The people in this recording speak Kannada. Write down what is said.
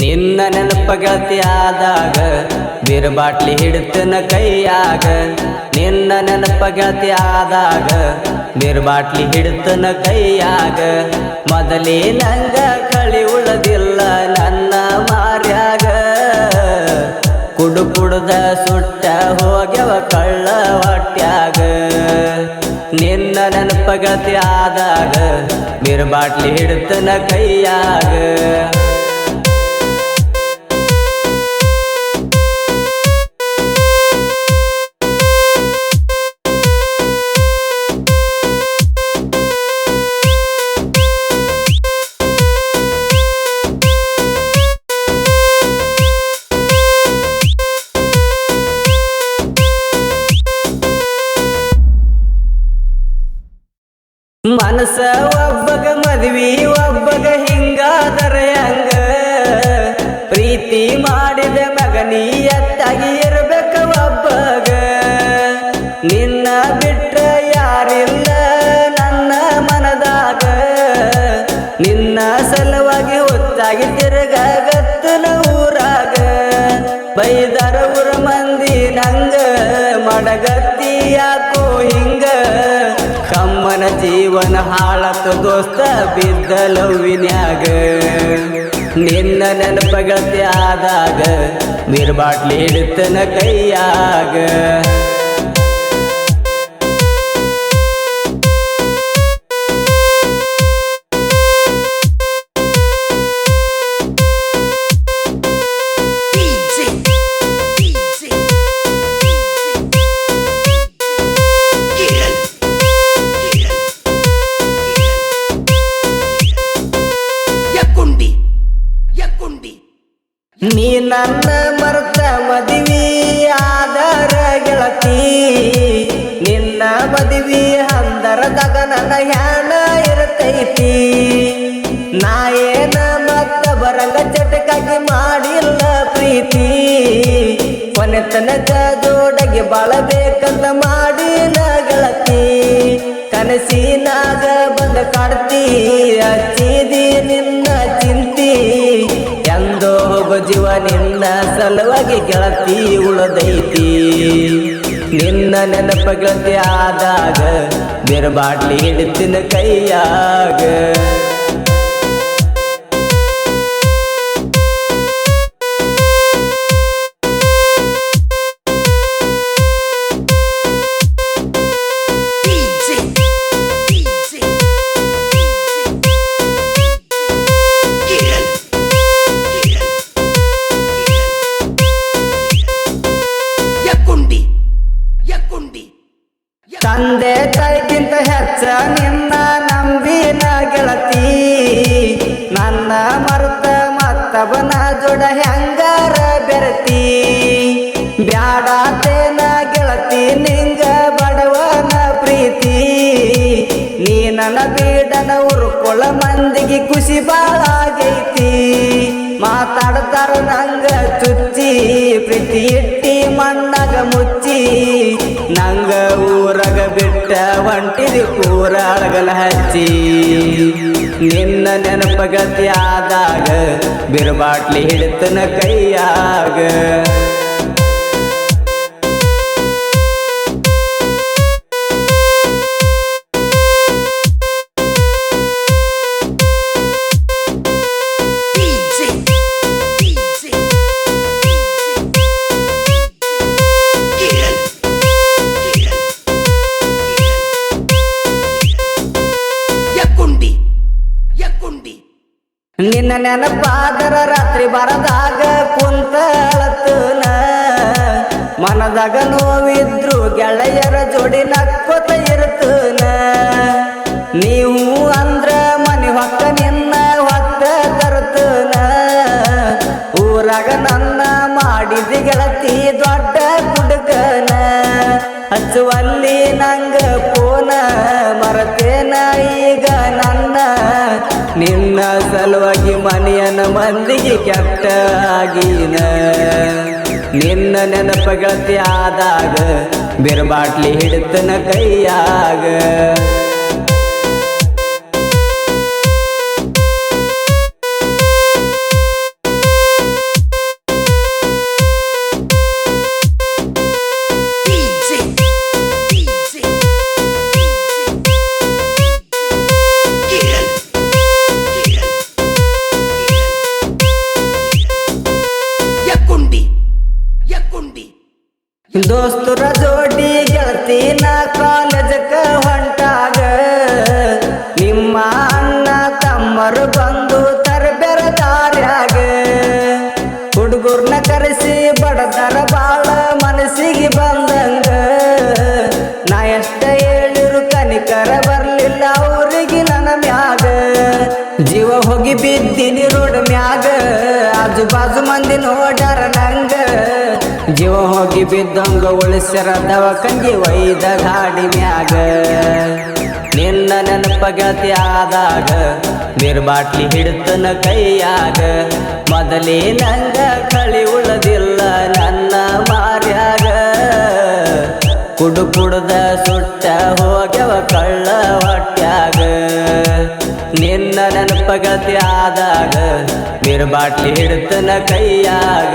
ನಿನ್ನ ನೆನಪ ಗೆಳತಿ ಆದಾಗ ಬೀರ್ ಬಾಟ್ಲಿ ಹಿಡಿತನ ಕೈಯಾಗ. ನಿನ್ನ ನೆನಪ ಗೆಳತಿ ಆದಾಗ ಬೀರ್ ಬಾಟ್ಲಿ ಹಿಡಿತನ ಕೈಯಾಗ. ಮೊದಲೇ ನಂಗ ಕಳಿ ಉಳದಿಲ್ಲ ನನ್ನ ಮಾರ್ಯಾಗ. ಕುಡು ಕುಡ್ದ ಸುಟ್ಟ ಹೋಗ್ಯವ ಕಳ್ಳ ಹೊಟ್ಯಾಗ. ನಿನ್ನ ನೆನಪ ಗೆಳತಿ ಆದಾಗ ಬೀರ್ ಬಾಟ್ಲಿ ಹಿಡಿತನ ಕೈಯಾಗ. ಮನಸ, ಒಬ್ಬಗ ಮದ್ವಿ, ಒಬ್ಬಗ ಹಿಂಗಾದರ ಹಂಗ. ಪ್ರೀತಿ ಮಾಡಿದ ಮಗನಿ, ಎತ್ತಾಗಿ ಇರ್ಬೇಕ ಒಬ್ಬಗ. ನಿನ್ನ ಬಿಟ್ಟ ಯಾರಿಲ್ಲ ನನ್ನ ಮನದಾಗ. ನಿನ್ನ ಸಲುವಾಗಿ ಹೊತ್ತಾಗಿ ತಿರುಗಗತ್ತನ ಊರಾಗ. ಬೈದರ ಊರ ಮಂದಿ ನಂಗ ಮಡಗತ್ತಿ ಯಾಕೋ ಹಿಂಗ. ಕಮ್ಮನ ಜೀವನ ಹಾಳತ್ತ ದೋಸ್ತ ಬಿದ್ದ ನಿನ್ನ ನೆನಪಗತಿ ಆದಾಗ ನಿರ್ಬಾಟ್ಲಿ ಹಿಡಿತನ ಕೈಯಾಗ. ನೀ ನನ್ನ ಮರ್ತ ಮದುವೆ ಆದರ ಗೆಳತಿ. ನಿನ್ನ ಮದುವೆ ಅಂದರ ನನ್ನ ಹ್ಯಾಣ ಇರತೈತಿ. ನಾ ಏನ ಮತ್ತ ಬರಂಗ ಚಟಕಾಗಿ ಮಾಡಿಲ್ಲ ಪ್ರೀತಿ. ಕೊನೆ ತನಕ ಜೋಡಗೆ ಬಾಳಬೇಕಂತ ಮಾಡಿಲ್ಲ ಗೆಳತಿ. ಕನಸಿನಾಗ ಬಂದ ಕಾಡ್ತಿ, ಹಚ್ಚಿದಿ ನಿನ್ನ ನಿನ್ನ ಸಲುವಾಗಿ ಗೆಳತಿ ಉಳದೈತಿ. ನಿನ್ನ ನೆನಪ ಗೆಳತಿ ಆದಾಗ ಬೇರೆ ಬಾಟ್ಲಿ ಹಿಡಿತಿನ ಕೈಯಾಗ. ಮತ್ತವನ ಜೋಡ ಹೆಂಗಾರ ಬೆರತಿ? ಬ್ಯಾಡಾತೇನ ಗೆಳತಿ, ನಿಂಗ ಬಡವನ ಪ್ರೀತಿ. ನೀ ನನ್ನ ಬೀಡನ ಉರುಕೊಳ ಮಂದಿಗೆ ಖುಷಿ ಬಾಳಾಗೈತಿ. ಮಾತಾಡ್ತಾರ ನಂಗ ಚುಚ್ಚಿ, ಪ್ರೀತಿ ಇಟ್ಟಿ ಮಣ್ಣಾಗ ಮುಚ್ಚಿ, ನಂಗ ಊರಾಗ ಬಿಟ್ಟ ಹೊಂಟಿದಿ ಪೂರ ಅಳಗಲ ಹಚ್ಚಿ. ನಿನ್ನ ನೆನಪಗತಿ ಆದಾಗ ಬಿರುಬಾಟ್ಲಿ ಹಿಡಿತನ ಕೈಯಾಗ. ನಿನ್ನ ನೆನಪಾದರ ರಾತ್ರಿ ಬರದಾಗ ಕುಂತಳತನ ಮನದಾಗ ನೋವಿದ್ರು ಗೆಳೆಯರ ಜೋಡಿ ನಕ್ಕೊತ ಇರ್ತನ ನೀವು ಅಂದ್ರ ಮನೆ ಹೊಕ್ಕ ನಿನ್ನ ಹೊತ್ತ ತರ್ತನ ಊರಾಗ ನನ್ನ ಮಾಡಿದ ಗೆಳತಿ ದೊಡ್ಡ ಕುಡುಕನ. ಹಚ್ಚುವಲ್ಲಿ ನಂಗ ಪೋನ ನಿನ್ನ ಸಲುವಾಗಿ ಮನೆಯನ ಮಂದಿಗೆ ಕೆಟ್ಟ ಆಗಿನ. ನಿನ್ನ ನೆನಪಗಳ ಆದಾಗ ಬಿರ್ಬಾಟ್ಲಿ ಹಿಡಿತನ ಕೈಯಾಗ. ದೋಸ್ತುರ ಜೋಡಿ ಗೆಳತಿನ ಕಾಲೇಜಕ್ಕ ಹೊಂಟಾಗ, ನಿಮ್ಮ ಅಣ್ಣ ತಮ್ಮರು ಬಂದು ತರಬೆರ ದಾರ್ಯಾಗ. ಹುಡುಗರ್ನ ಕರೆಸಿ ಬಡದರ ಬಾಳ ಮನಸ್ಸಿಗೆ ಬಂದಂಗ, ನಾ ಎಷ್ಟ ಹೇಳಿರು ಕನಿಕರ ಬರ್ಲಿಲ್ಲ ಅವ್ರಿಗೆ ನನ್ನ ಮ್ಯಾಗ. ಜೀವ ಹೋಗಿ ಬಿದ್ದೀನಿ ರೋಡ್ ಮ್ಯಾಗ, ಆಜು ಬಾಜು ಮಂದಿ ನೋಡ್ಯಾರ ನಂಗ. ಜೀವ ಹೋಗಿ ಬಿದ್ದಂಗ ಉಳಿಸ್ಯಾರ ದವಕಂಗಿ ಒಯ್ದ ಗಾಡಿ ಮ್ಯಾಗ. ನಿನ್ನ ನೆನಪ ಗತಿ ಆದಾಗ ನಿರ್ಬಾಟ್ಲಿ ಹಿಡ್ತನ ಕೈಯಾಗ. ಮೊದಲೇ ನಂಗ ಕಳಿ ಉಳದಿಲ್ಲ ನನ್ನ ಮಾರ್ಯಾಗ. ಕುಡು ಕುಡ್ದ ಸುಟ್ಟ ಹೋಗ್ಯವ ಕಳ್ಳ ಹೊಟ್ಯಾಗ. ನಿನ್ನ ನೆನಪ ಗೆಳತಿ ಆದಾಗ ನಿರ್ಬಾಟ್ಲಿ ಹಿಡ್ತನ ಕೈಯಾಗ.